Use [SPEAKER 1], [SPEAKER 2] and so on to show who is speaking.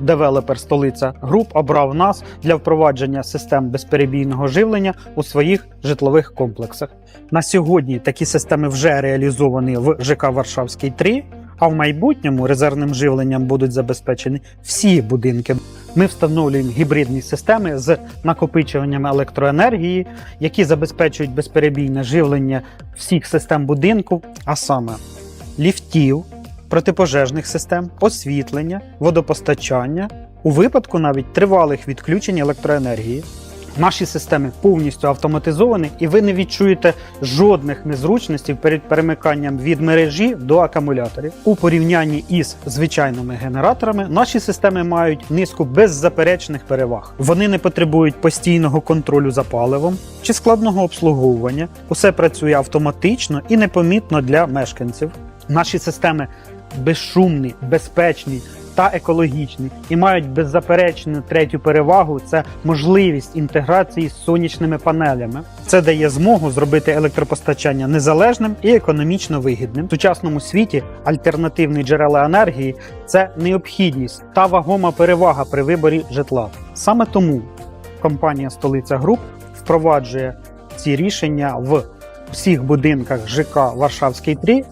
[SPEAKER 1] девелопер столиця груп обрав нас для впровадження систем безперебійного живлення у своїх житлових комплексах. На сьогодні такі системи вже реалізовані в ЖК Варшавський 3, а в майбутньому резервним живленням будуть забезпечені всі будинки. Ми встановлюємо гібридні системи з накопичуванням електроенергії, які забезпечують безперебійне живлення всіх систем будинку, а саме ліфтів, протипожежних систем, освітлення, водопостачання, у випадку навіть тривалих відключень електроенергії. Наші системи повністю автоматизовані, і ви не відчуєте жодних незручностей перед перемиканням від мережі до акумуляторів. У порівнянні із звичайними генераторами, наші системи мають низку беззаперечних переваг. Вони не потребують постійного контролю за паливом чи складного обслуговування. Усе працює автоматично і непомітно для мешканців. Наші системи безшумні, безпечні та екологічні і мають беззаперечну третю перевагу це можливість інтеграції з сонячними панелями. Це дає змогу зробити електропостачання незалежним і економічно вигідним. В сучасному світі альтернативні джерела енергії це необхідність та вагома перевага при виборі житла. Саме тому компанія Столиця Груп впроваджує ці рішення в всіх будинках ЖК Варшавський 3